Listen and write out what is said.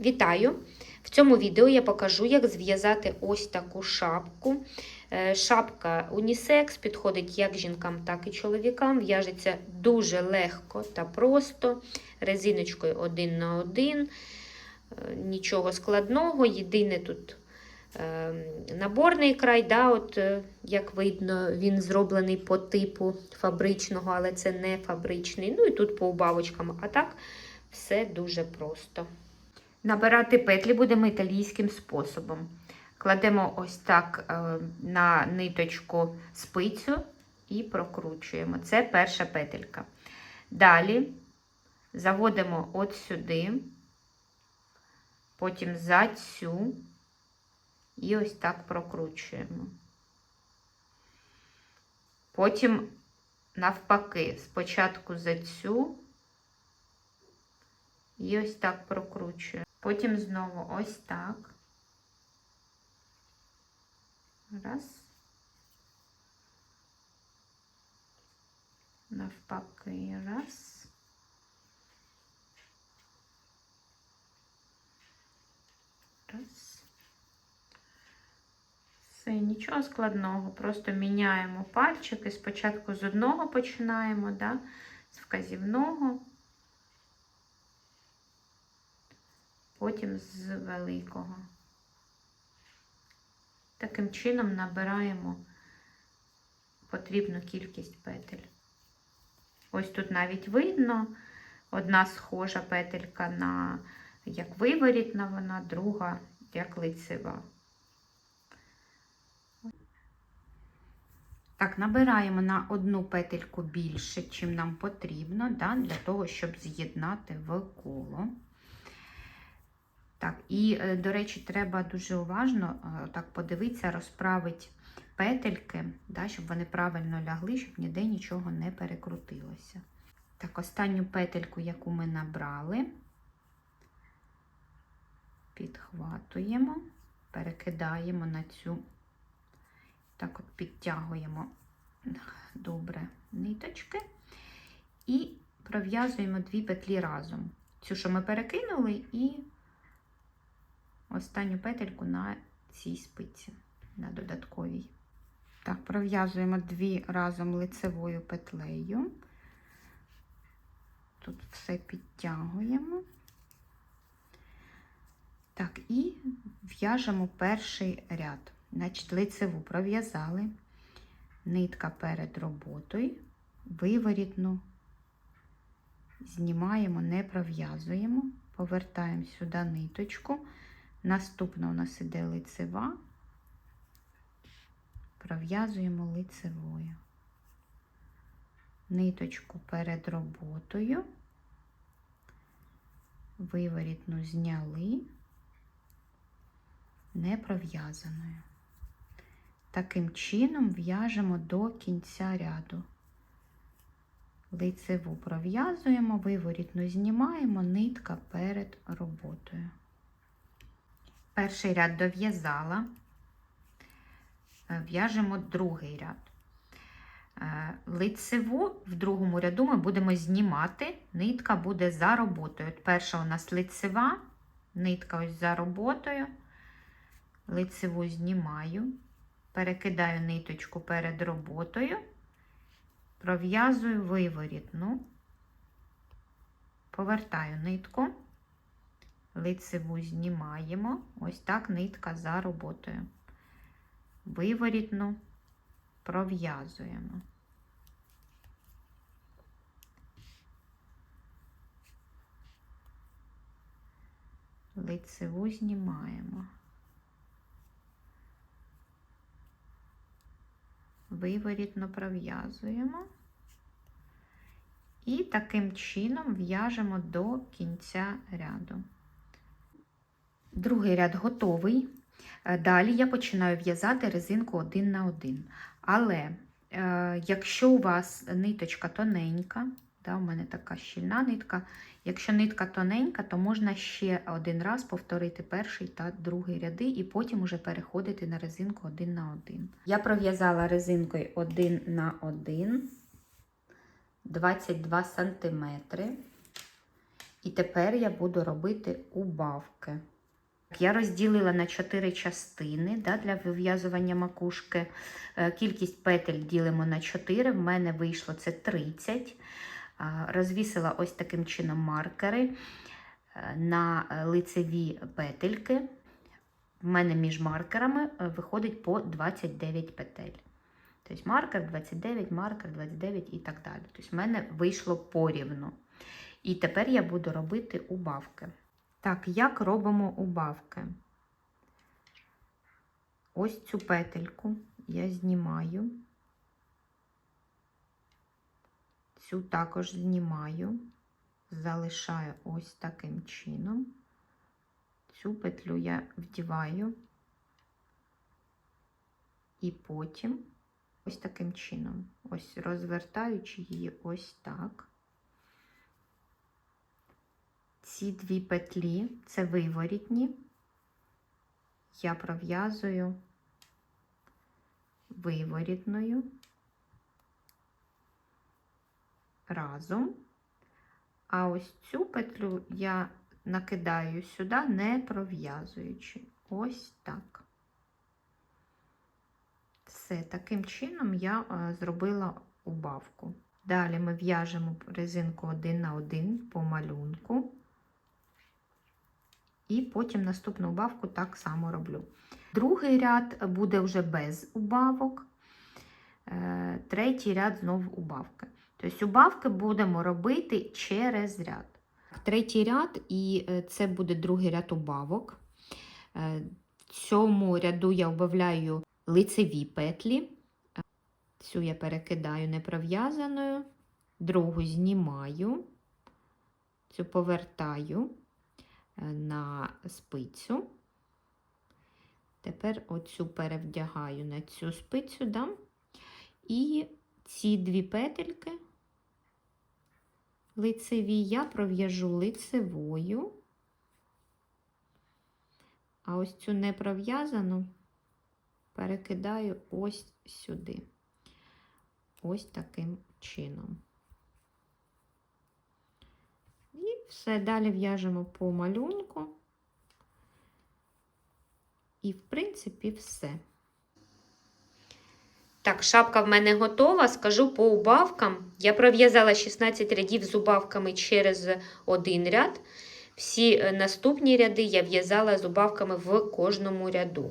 Вітаю! В цьому відео я покажу, як зв'язати ось таку шапку. Е, Шапка унісекс, підходить як жінкам, так і чоловікам. В'яжеться дуже легко та просто, резиночкою один на один. Е, Нічого складного. Єдине тут е, наборний край, да, от, як видно, він зроблений по типу фабричного, але це не фабричний. Ну і тут по убавочкам. А так все дуже просто. Набирати петлі будемо італійським способом. Кладемо ось так е, на ниточку спицю і прокручуємо. Це перша петелька. Далі заводимо от сюди, потім за цю і ось так прокручуємо. Потім навпаки, спочатку за цю і ось так прокручуємо. Потім знову ось так. Раз. Навпаки, раз. Раз. Все, нічого складного. Просто міняємо пальчики. Спочатку з одного починаємо, да? з вказівного. Потім з великого. Таким чином набираємо потрібну кількість петель. Ось тут навіть видно одна схожа петелька на як виворітна вона, друга як лицева. Так, набираємо на одну петельку більше, чим нам потрібно, да, для того, щоб з'єднати в коло. Так, і, е, до речі, треба дуже уважно е, так подивитися, розправити петельки, да, щоб вони правильно лягли, щоб ніде нічого не перекрутилося. Так, останню петельку, яку ми набрали, підхватуємо, перекидаємо на цю, так от підтягуємо добре ниточки і пров'язуємо дві петлі разом. Цю, що ми перекинули, і останню петельку на цій спиці, на додатковій. Так, пров'язуємо дві разом лицевою петлею. Тут все підтягуємо. Так, і в'яжемо перший ряд. Значить, лицеву пров'язали, нитка перед роботою, виворітну, знімаємо, не пров'язуємо, повертаємо сюди ниточку. Наступна у нас іде лицева, пров'язуємо лицевою. Ниточку перед роботою, виворітну зняли, не пров'язаною. Таким чином в'яжемо до кінця ряду. Лицеву пров'язуємо, виворітну знімаємо, нитка перед роботою. Перший ряд дов'язала, в'яжемо другий ряд. Лицеву в другому ряду ми будемо знімати, нитка буде за роботою. От перша у нас лицева, нитка ось за роботою, лицеву знімаю, перекидаю ниточку перед роботою, пров'язую виворітну, повертаю нитку лицеву знімаємо, ось так нитка за роботою. Виворітну пров'язуємо. Лицеву знімаємо. Виворітно пров'язуємо. І таким чином в'яжемо до кінця ряду. Другий ряд готовий. Е, Далі я починаю в'язати резинку один на один. Але е, якщо у вас ниточка тоненька, да, у мене така щільна нитка, якщо нитка тоненька, то можна ще один раз повторити перший та другий ряди, і потім уже переходити на резинку один на один. Я пров'язала резинкою один на один 22 см. І тепер я буду робити убавки. Я розділила на 4 частини да, для вив'язування макушки. Е, Кількість петель ділимо на 4. В мене вийшло це 30. Розвісила ось таким чином маркери е, на лицеві петельки. В мене між маркерами е, виходить по 29 петель. Тобто маркер 29, маркер 29 і так далі. Тобто в мене вийшло порівну. І тепер я буду робити убавки. Так, як робимо убавки? Ось цю петельку я знімаю. Цю також знімаю, залишаю ось таким чином. Цю петлю я вдіваю і потім ось таким чином, ось розвертаючи її ось так. Ці дві петлі це виворітні, я пров'язую виворітною разом, а ось цю петлю я накидаю сюди, не пров'язуючи. Ось так. Все, таким чином я е, зробила убавку. Далі ми в'яжемо резинку один на один по малюнку. І потім наступну убавку так само роблю. Другий ряд буде вже без убавок, е, третій ряд знову убавки. Тобто убавки будемо робити через ряд. Третій ряд, і е, це буде другий ряд убавок. Е, В цьому ряду я убавляю лицеві петлі. Цю я перекидаю непров'язаною, другу знімаю, цю повертаю на спицю. Тепер оцю перевдягаю на цю спицю, да? і ці дві петельки лицеві я пров'яжу лицевою, а ось цю не пров'язану перекидаю ось сюди, ось таким чином. І все далі в'яжемо по малюнку. І, в принципі, все. Так, шапка в мене готова. Скажу по убавкам. Я пров'язала 16 рядів з убавками через один ряд. Всі е, наступні ряди я в'язала з убавками в кожному ряду.